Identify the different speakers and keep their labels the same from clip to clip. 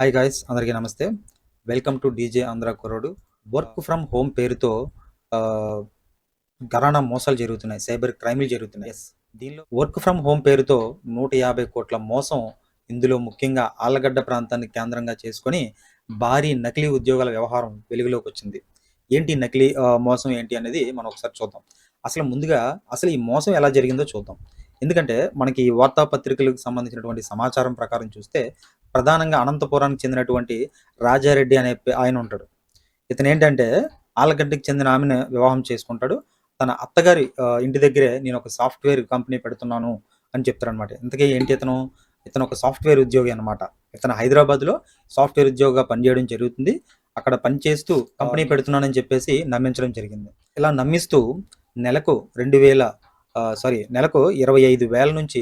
Speaker 1: Hi guys అందరికీ నమస్తే. Welcome to DJ Andhra కుర్రోడు వర్క్ ఫ్రమ్ హోమ్ పేరుతో గరాణా మోసాలు జరుగుతున్నాయి సైబర్ క్రైమ్లు జరుగుతున్నాయి. దీనిలో వర్క్ ఫ్రమ్ హోమ్ పేరుతో నూట యాభై కోట్ల మోసం ఇందులో ముఖ్యంగా ఆలగడ్డ ప్రాంతాన్ని కేంద్రంగా చేసుకొని భారీ నకిలీ ఉద్యోగాల వ్యవహారం వెలుగులోకి వచ్చింది. ఏంటి నకిలీ మోసం ఏంటి అనేది మనం ఒకసారి చూద్దాం. అసలు ముందుగా అసలు ఈ మోసం ఎలా జరిగిందో చూద్దాం. ఎందుకంటే మనకి ఈ వార్తాపత్రికలకు సంబంధించినటువంటి సమాచారం ప్రకారం చూస్తే ప్రధానంగా అనంతపురానికి చెందినటువంటి రాజారెడ్డి అనే ఆయన ఉంటాడు. ఇతను ఏంటంటే ఆలగడ్డకి చెందిన ఆమెను వివాహం చేసుకుంటాడు. తన అత్తగారి ఇంటి దగ్గరే నేను ఒక సాఫ్ట్వేర్ కంపెనీ పెడుతున్నాను అని చెప్తారనమాట ఇంతకీ ఏంటి ఇతను? ఇతను ఒక సాఫ్ట్వేర్ ఉద్యోగి అనమాట ఇతను హైదరాబాద్లో సాఫ్ట్వేర్ ఉద్యోగిగా పనిచేయడం జరుగుతుంది. అక్కడ పనిచేస్తూ కంపెనీ పెడుతున్నానని చెప్పేసి నమ్మించడం జరిగింది. ఇలా నమ్మిస్తూ నెలకు రెండు వేల సారీ నెలకు ఇరవై ఐదు వేల నుంచి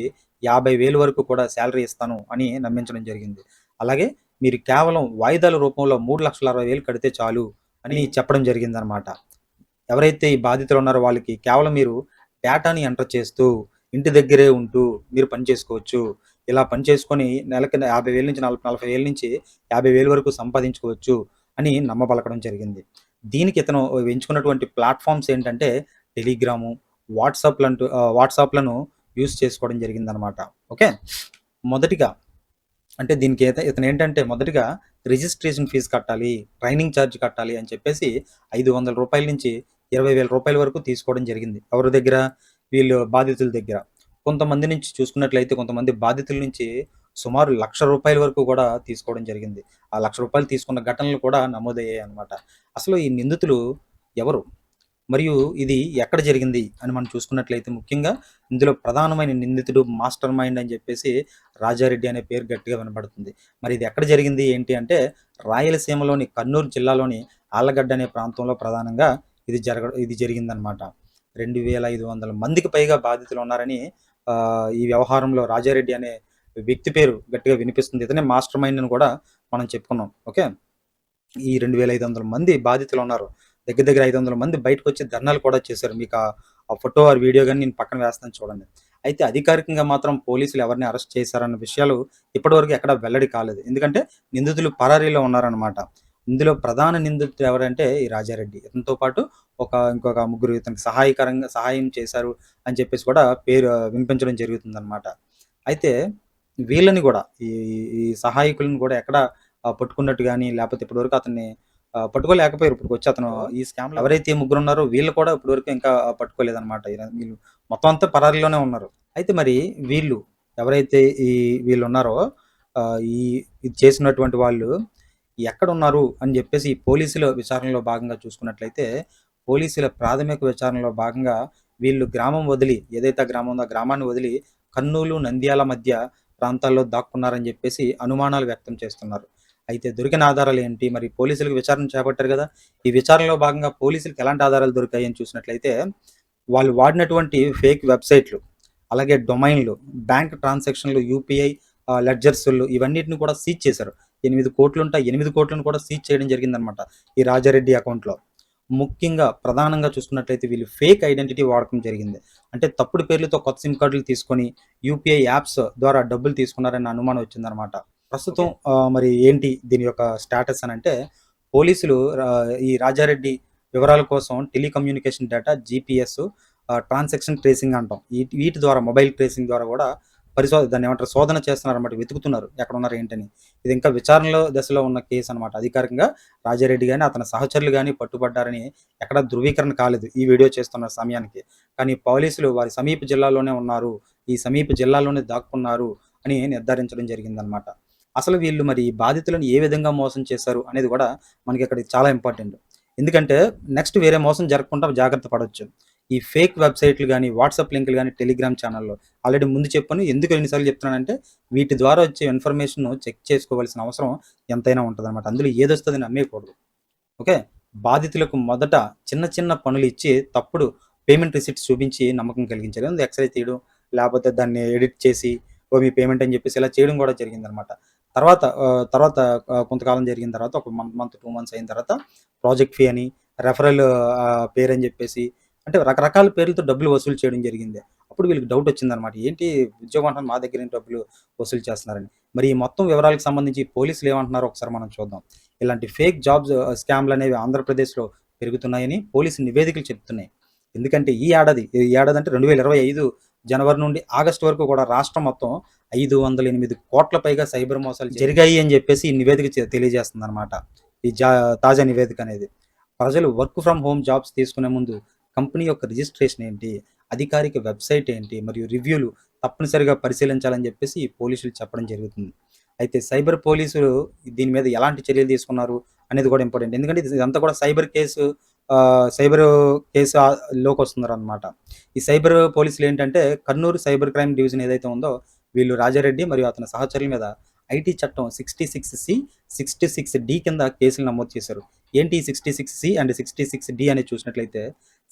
Speaker 1: యాభై వేలు వరకు కూడా శాలరీ ఇస్తాను అని నమ్మించడం జరిగింది. అలాగే మీరు కేవలం వాయిదాల రూపంలో మూడు లక్షల అరవై వేలు కడితే చాలు అని చెప్పడం జరిగింది అనమాట ఎవరైతే ఈ బాధితులు ఉన్నారో వాళ్ళకి కేవలం మీరు డేటాని ఎంటర్ చేస్తూ ఇంటి దగ్గరే ఉంటూ మీరు పని చేసుకోవచ్చు. ఇలా పని చేసుకొని నెలకి యాభై వేల నుంచి నలభై నలభై వేల నుంచి యాభై వేల వరకు సంపాదించుకోవచ్చు అని నమ్మబలకడం జరిగింది. దీనికి ఇతను ఎంచుకున్నటువంటి ప్లాట్ఫామ్స్ ఏంటంటే టెలిగ్రాము వాట్సాప్ వాట్సాప్లను యూస్ చేసుకోవడం జరిగిందనమాట. ఓకే? మొదటిగా అంటే దీనికి అయితే ఇతను ఏంటంటే మొదటిగా రిజిస్ట్రేషన్ ఫీజు కట్టాలి ట్రైనింగ్ ఛార్జ్ కట్టాలి అని చెప్పేసి ఐదు వందల రూపాయల నుంచి ఇరవై వేల రూపాయల వరకు తీసుకోవడం జరిగింది. ఎవరి దగ్గర? వీళ్ళు బాధితుల దగ్గర. కొంతమంది నుంచి చూసుకున్నట్లయితే కొంతమంది బాధితుల నుంచి సుమారు లక్ష రూపాయల వరకు కూడా తీసుకోవడం జరిగింది. ఆ లక్ష రూపాయలు తీసుకున్న ఘటనలు కూడా నమోదయ్యాయి అనమాట అసలు ఈ నిందితులు ఎవరు? మరియు ఇది ఎక్కడ జరిగింది అని మనం చూసుకున్నట్లయితే ముఖ్యంగా ఇందులో ప్రధానమైన నిందితుడు మాస్టర్ మైండ్ అని చెప్పేసి రాజారెడ్డి అనే పేరు గట్టిగా వినబడుతుంది. మరి ఇది ఎక్కడ జరిగింది? ఏంటి అంటే రాయలసీమలోని కర్నూలు జిల్లాలోని ఆళ్ళగడ్డ అనే ప్రాంతంలో ప్రధానంగా ఇది జరగ ఇది జరిగిందనమాట రెండు వేల ఐదు వందల మందికి పైగా బాధితులు ఉన్నారని ఈ వ్యవహారంలో రాజారెడ్డి అనే వ్యక్తి పేరు గట్టిగా వినిపిస్తుంది. ఇతనే మాస్టర్ మైండ్ అని కూడా మనం చెప్పుకున్నాం. ఓకే? ఈ రెండు వేల ఐదు వందల మంది బాధితులు ఉన్నారు. దగ్గర దగ్గర ఐదు వందల మంది బయటకు వచ్చి ధర్నాలు కూడా చేశారు. మీకు ఆ- ఫోటో ఆ వీడియో కానీ నేను పక్కన వేస్తాను చూడండి. అయితే అధికారికంగా మాత్రం పోలీసులు ఎవరిని అరెస్ట్ చేశారన్న విషయాలు ఇప్పటివరకు ఎక్కడ వెల్లడి కాలేదు. ఎందుకంటే నిందితులు పరారీలో ఉన్నారన్నమాట. ఇందులో ప్రధాన నిందితుడు ఎవరంటే ఈ రాజారెడ్డి. ఇతనితో పాటు ఒక ఇంకొక ముగ్గురు ఇతనికి సహాయకరంగా సహాయం చేశారు అని చెప్పేసి కూడా పేరు వినిపించడం జరుగుతుంది అనమాట అయితే వీళ్ళని కూడా ఈ ఈ సహాయకులను కూడా ఎక్కడ పట్టుకున్నట్టు కానీ లేకపోతే ఇప్పటివరకు అతన్ని పట్టుకోలేకపోయారు ఇప్పుడు వచ్చి అతను. ఈ స్కామ్ ఎవరైతే ముగ్గురు ఉన్నారో వీళ్ళు కూడా ఇప్పటివరకు ఇంకా పట్టుకోలేదన్నమాట. వీళ్ళు మొత్తం అంతా పరారీలోనే ఉన్నారు. అయితే మరి వీళ్ళు ఎవరైతే ఈ వీళ్ళు ఉన్నారో ఈ ఇది చేసినటువంటి వాళ్ళు ఎక్కడ ఉన్నారు అని చెప్పేసి ఈ పోలీసుల విచారణలో భాగంగా చూసుకున్నట్లయితే పోలీసుల ప్రాథమిక విచారణలో భాగంగా వీళ్ళు గ్రామం వదిలి ఏదైతే గ్రామం ఉందో గ్రామాన్ని వదిలి కర్నూలు నంద్యాల మధ్య ప్రాంతాల్లో దాక్కున్నారని చెప్పేసి అనుమానాలు వ్యక్తం చేస్తున్నారు. అయితే దొరికిన ఆధారాలు ఏంటి? మరి పోలీసులకు విచారణ చేపట్టారు కదా. ఈ విచారణలో భాగంగా పోలీసులకు ఎలాంటి ఆధారాలు దొరికాయి అని చూసినట్లయితే వాళ్ళు వాడినటువంటి ఫేక్ వెబ్సైట్లు అలాగే డొమైన్లు బ్యాంక్ ట్రాన్సాక్షన్లు యూపీఐ లెడ్జర్స్ ఇవన్నిటిని కూడా సీజ్ చేశారు. ఎనిమిది కోట్లుంటాయి ఎనిమిది కోట్లను కూడా సీజ్ చేయడం జరిగిందనమాట ఈ రాజారెడ్డి అకౌంట్లో. ముఖ్యంగా ప్రధానంగా చూసుకున్నట్లయితే వీళ్ళు ఫేక్ ఐడెంటిటీ వాడకం జరిగింది. అంటే తప్పుడు పేర్లతో కొత్త సిమ్ కార్డులు తీసుకొని యూపీఐ యాప్స్ ద్వారా డబ్బులు తీసుకున్నారన్న అనుమానం వచ్చిందనమాట ప్రస్తుతం మరి ఏంటి దీని యొక్క స్టేటస్ అని అంటే పోలీసులు ఈ రాజారెడ్డి వివరాల కోసం telecommunication data GPS transaction tracing అంటాం. వీటి ద్వారా మొబైల్ ట్రేసింగ్ ద్వారా కూడా పరిశోధన దాన్ని ఏమంటారు శోధన చేస్తున్నారు అనమాట వెతుకుతున్నారు. ఎక్కడ ఉన్నారు ఏంటని. ఇది ఇంకా విచారణలో దశలో ఉన్న కేసు అనమాట అధికారికంగా రాజారెడ్డి కానీ అతని సహచరులు కానీ పట్టుబడ్డారని ఎక్కడ ధృవీకరణ కాలేదు ఈ వీడియో చేస్తున్న సమయానికి. కానీ పోలీసులు వారి సమీప జిల్లాలోనే ఉన్నారు ఈ సమీప జిల్లాలోనే దాక్కున్నారు అని నిర్ధారించడం జరిగిందనమాట అసలు వీళ్ళు మరి బాధితులను ఏ విధంగా మోసం చేశారు అనేది కూడా మనకి ఇక్కడ చాలా ఇంపార్టెంట్ ఎందుకంటే నెక్స్ట్ వేరే మోసం జరగకుండా జాగ్రత్త పడవచ్చు ఈ ఫేక్ వెబ్సైట్లు కానీ వాట్సాప్ లింకులు కానీ టెలిగ్రామ్ ఛానల్లో ఆల్రెడీ ముందు చెప్పాను ఎందుకు ఎన్నిసార్లు చెప్తున్నానంటే వీటి ద్వారా వచ్చే ఇన్ఫర్మేషన్ చెక్ చేసుకోవాల్సిన అవసరం ఎంతైనా ఉంటుంది అనమాట అందులో ఏదొస్తుంది నమ్మేయకూడదు. ఓకే బాధితులకు మొదట చిన్న చిన్న పనులు ఇచ్చి తప్పుడు పేమెంట్ రిసిప్ట్స్ చూపించి నమ్మకం కలిగించాలి. ఎక్స్రే తీయడం లేకపోతే దాన్ని ఎడిట్ చేసి ఓ మీ పేమెంట్ అని చెప్పేసి ఇలా చేయడం కూడా జరిగిందనమాట తర్వాత తర్వాత కొంతకాలం జరిగిన తర్వాత ఒక మంత్ మంత్ టూ మంత్స్ అయిన తర్వాత ప్రాజెక్ట్ ఫీ అని రెఫరల్ పేరు అని చెప్పేసి అంటే రకరకాల పేర్లతో డబ్బులు వసూలు చేయడం జరిగింది. అప్పుడు వీళ్ళకి డౌట్ వచ్చిందనమాట ఏంటి ఉద్యోగం అంటున్నారు? మా దగ్గర నుంచి డబ్బులు వసూలు చేస్తున్నారని. మరి ఈ మొత్తం వివరాలకు సంబంధించి పోలీసులు ఏమంటున్నారో ఒకసారి మనం చూద్దాం. ఇలాంటి ఫేక్ జాబ్స్ స్కామ్లు అనేవి ఆంధ్రప్రదేశ్లో పెరుగుతున్నాయని పోలీసు నివేదికలు చెప్తున్నాయి. ఎందుకంటే ఈ ఏడాది ఈ ఏడాది అంటే రెండు వేల ఇరవై ఐదు జనవరి నుండి ఆగస్టు వరకు కూడా రాష్ట్రం మొత్తం ఐదు వందల ఎనిమిది కోట్ల పైగా సైబర్ మోసాలు జరిగాయి అని చెప్పేసి ఈ నివేదిక తెలియజేస్తుంది అనమాట ఈ జా తాజా నివేదిక అనేది. ప్రజలు వర్క్ ఫ్రమ్ హోమ్ జాబ్స్ తీసుకునే ముందు కంపెనీ యొక్క రిజిస్ట్రేషన్ ఏంటి అధికారిక వెబ్సైట్ ఏంటి మరియు రివ్యూలు తప్పనిసరిగా పరిశీలించాలని చెప్పేసి ఈ పోలీసులు చెప్పడం జరుగుతుంది. అయితే సైబర్ పోలీసులు దీని మీద ఎలాంటి చర్యలు తీసుకున్నారు అనేది కూడా ఇంపార్టెంట్. ఎందుకంటే ఇది- ఇదంతా కూడా సైబర్ కేసు సైబర్ కేసు లోకి వస్తున్నారు అనమాట ఈ సైబర్ పోలీసులు ఏంటంటే కర్నూలు సైబర్ క్రైమ్ డివిజన్ ఏదైతే ఉందో వీళ్ళు రాజారెడ్డి మరియు అతని సహచరుల మీద ఐటీ చట్టం sixty six C sixty six D కింద కేసులు నమోదు చేశారు. ఏంటి sixty six C and sixty six D అనేది చూసినట్లయితే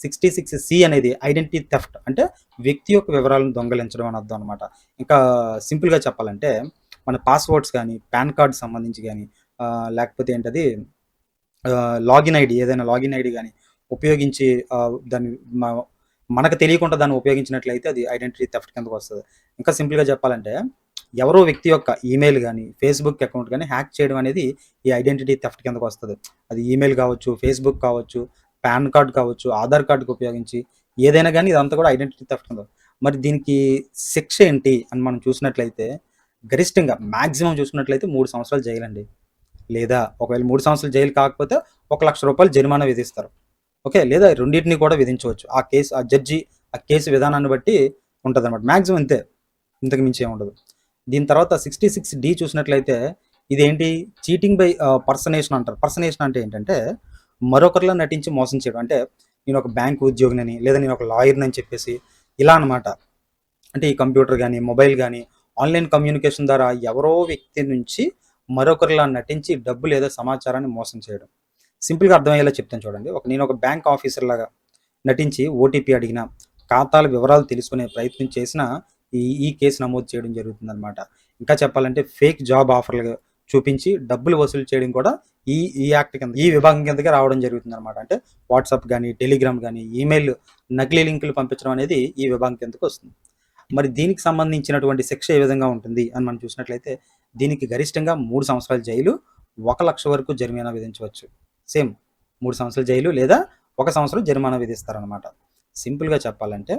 Speaker 1: సిక్స్టీ సిక్స్ సి అనేది ఐడెంటిటీ థెఫ్ట్ అంటే వ్యక్తి యొక్క వివరాలను దొంగలించడం అని అర్థం అనమాట ఇంకా సింపుల్గా చెప్పాలంటే మన పాస్వర్డ్స్ కానీ పాన్ కార్డ్ సంబంధించి కానీ లేకపోతే ఏంటది లాగిన్ ఐడి ఏదైనా లాగిన్ ఐడి కానీ ఉపయోగించి దాన్ని మనకు తెలియకుండా దాన్ని ఉపయోగించినట్లయితే అది ఐడెంటిటీ థెఫ్ట్ కిందకు వస్తుంది. ఇంకా సింపుల్గా చెప్పాలంటే ఎవరో వ్యక్తి యొక్క ఈమెయిల్ కానీ ఫేస్బుక్ అకౌంట్ కానీ హ్యాక్ చేయడం అనేది ఈ ఐడెంటిటీ థెఫ్ట్ కిందకు వస్తుంది. అది ఈమెయిల్ కావచ్చు ఫేస్బుక్ కావచ్చు పాన్ కార్డ్ కావచ్చు ఆధార్ కార్డుకి ఉపయోగించి ఏదైనా కానీ ఇదంతా కూడా ఐడెంటిటీ థెఫ్ట్ కింద. మరి దీనికి శిక్ష ఏంటి అని మనం చూసినట్లయితే గరిష్టంగా మ్యాక్సిమం చూసుకున్నట్లయితే మూడు సంవత్సరాలు జైలండి. లేదా ఒకవేళ మూడు సంవత్సరాలు జైలు కాకపోతే ఒక లక్ష రూపాయలు జరిమానా విధిస్తారు. ఓకే? లేదా రెండింటిని కూడా విధించవచ్చు. ఆ కేసు ఆ జడ్జి ఆ కేసు విధానాన్ని బట్టి ఉంటుంది అనమాట మ్యాక్సిమం అంతే ఇంతకు మించి ఉండదు. దీని తర్వాత సిక్స్టీ సిక్స్ డి చూసినట్లయితే ఇదేంటి? చీటింగ్ బై పర్సనేషన్ అంటారు. పర్సనేషన్ అంటే ఏంటంటే మరొకరిలో నటించి మోసం చేయడం. అంటే నేను ఒక బ్యాంక్ ఉద్యోగినని లేదా నేను ఒక లాయర్ని అని చెప్పేసి ఇలా అన్నమాట. అంటే ఈ కంప్యూటర్ కానీ మొబైల్ కానీ ఆన్లైన్ కమ్యూనికేషన్ ద్వారా ఎవరో వ్యక్తి నుంచి మరొకరిలా నటించి డబ్బు లేదా సమాచారాన్ని మోసం చేయడం. సింపుల్గా అర్థమయ్యేలా చెప్తాను చూడండి. ఒక నేను ఒక బ్యాంక్ ఆఫీసర్ లాగా నటించి ఓటీపీ అడిగిన ఖాతాల వివరాలు తెలుసుకునే ప్రయత్నం చేసిన ఈ ఈ కేసు నమోదు చేయడం జరుగుతుందన్నమాట. ఇంకా చెప్పాలంటే ఫేక్ జాబ్ ఆఫర్లు చూపించి డబ్బులు వసూలు చేయడం కూడా ఈ ఈ యాక్ట్ కింద ఈ విభాగం కిందకి రావడం జరుగుతుంది అనమాట అంటే వాట్సాప్ కానీ టెలిగ్రామ్ కానీ ఈమెయిల్ నకిలీ లింకులు పంపించడం అనేది ఈ విభాగం కిందకు వస్తుంది. మరి దీనికి సంబంధించినటువంటి శిక్ష ఏ విధంగా ఉంటుంది అని మనం చూసినట్లయితే దీనికి గరిష్టంగా మూడు సంవత్సరాల జైలు ఒక లక్ష వరకు జరిమానా విధించవచ్చు. సేమ్ మూడు సంవత్సరాల జైలు లేదా ఒక సంవత్సరం జరిమానా విధిస్తారనమాట సింపుల్గా చెప్పాలంటే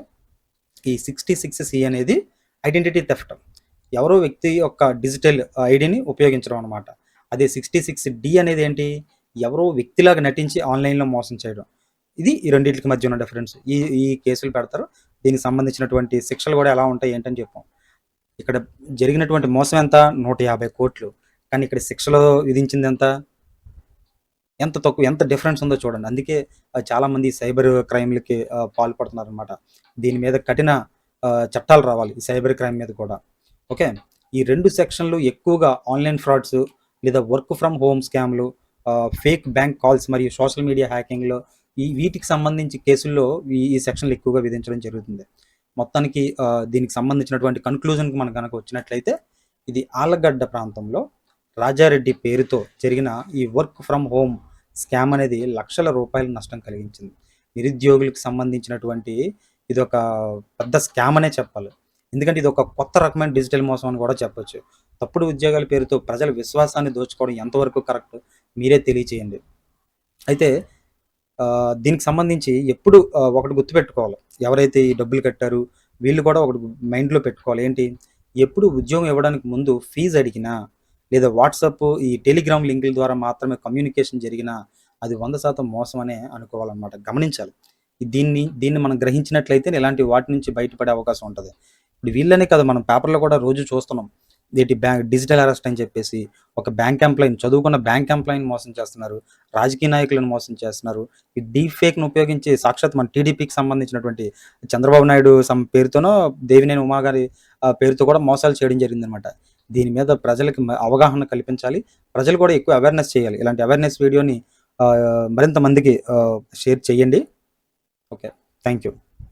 Speaker 1: ఈ సిక్స్టీ సిక్స్ సి అనేది ఐడెంటిటీ థెఫ్ట్. ఎవరో వ్యక్తి యొక్క డిజిటల్ ఐడిని ఉపయోగించడం అనమాట అదే సిక్స్టీ సిక్స్ డి అనేది ఏంటి? ఎవరో వ్యక్తిలాగా నటించి ఆన్లైన్లో మోసం చేయడం. ఇది ఈ రెండింటికి మధ్య ఉన్న డిఫరెన్స్. ఈ ఈ కేసులు పెడతారు. దీనికి సంబంధించినటువంటి శిక్షలు కూడా ఎలా ఉంటాయి ఏంటని చెప్పాం. ఇక్కడ జరిగినటువంటి మోసం ఎంత? నూట యాభై కోట్లు. కానీ ఇక్కడ శిక్షలో విధించింది ఎంత ఎంత తక్కువ ఎంత డిఫరెన్స్ ఉందో చూడండి. అందుకే చాలామంది సైబర్ క్రైమ్లకి పాల్పడుతున్నారు అనమాట దీని మీద కఠిన చట్టాలు రావాలి సైబర్ క్రైమ్ మీద కూడా. ఓకే? ఈ రెండు సెక్షన్లు ఎక్కువగా ఆన్లైన్ ఫ్రాడ్స్ లేదా వర్క్ ఫ్రమ్ హోమ్ స్కామ్లు ఫేక్ బ్యాంక్ కాల్స్ మరియు సోషల్ మీడియా హ్యాకింగ్లో ఈ వీటికి సంబంధించి కేసుల్లో ఈ ఈ సెక్షన్లు ఎక్కువగా విధించడం జరుగుతుంది. మొత్తానికి దీనికి సంబంధించినటువంటి కన్క్లూజన్కి మనం కనుక వచ్చినట్లయితే ఇది ఆలగడ్డ ప్రాంతంలో రాజారెడ్డి పేరుతో జరిగిన ఈ వర్క్ ఫ్రమ్ హోమ్ స్కామ్ అనేది లక్షల రూపాయల నష్టం కలిగించింది. నిరుద్యోగులకు సంబంధించినటువంటి ఇది ఒక పెద్ద స్కామ్ అనే చెప్పాలి. ఎందుకంటే ఇది ఒక కొత్త రకమైన డిజిటల్ మోసం అని కూడా చెప్పొచ్చు. తప్పుడు ఉద్యోగాల పేరుతో ప్రజల విశ్వాసాన్ని దోచుకోవడం ఎంతవరకు కరెక్ట్ మీరే తెలియచేయండి. అయితే దీనికి సంబంధించి ఎప్పుడు ఒకటి గుర్తుపెట్టుకోవాలి. ఎవరైతే ఈ డబ్బులు కట్టారు వీళ్ళు కూడా ఒకటి మైండ్లో పెట్టుకోవాలి. ఏంటి? ఎప్పుడు ఉద్యోగం ఇవ్వడానికి ముందు ఫీజు అడిగినా లేదా వాట్సాప్ ఈ టెలిగ్రామ్ లింకుల ద్వారా మాత్రమే కమ్యూనికేషన్ జరిగినా అది వంద శాతం మోసం అనే అనుకోవాలన్నమాట. గమనించాలి. దీన్ని దీన్ని మనం గ్రహించినట్లయితే ఇలాంటి వాటి నుంచి బయటపడే అవకాశం ఉంటుంది. ఇప్పుడు వీళ్ళనే కదా మనం పేపర్లో కూడా రోజు చూస్తున్నాం. వీటి బ్యాంక్ డిజిటల్ అరెస్ట్ అని చెప్పేసి ఒక బ్యాంక్ ఎంప్లాయీని చదువుకున్న బ్యాంక్ ఎంప్లాయీని మోసం చేస్తున్నారు. రాజకీయ నాయకులను మోసం చేస్తున్నారు. ఈ డీప్ ఫేక్ను ఉపయోగించి సాక్షాత్ మన టీడీపీకి సంబంధించినటువంటి చంద్రబాబు నాయుడు సమ్ పేరుతోనో దేవినేని ఉమాగారి పేరుతో కూడా మోసాలు చేయడం జరిగిందనమాట దీని మీద ప్రజలకు అవగాహన కల్పించాలి. ప్రజలు కూడా ఎక్కువ అవేర్నెస్ చేయాలి. ఇలాంటి అవేర్నెస్ వీడియోని మరింత మందికి షేర్ చేయండి. ఓకే. Thank you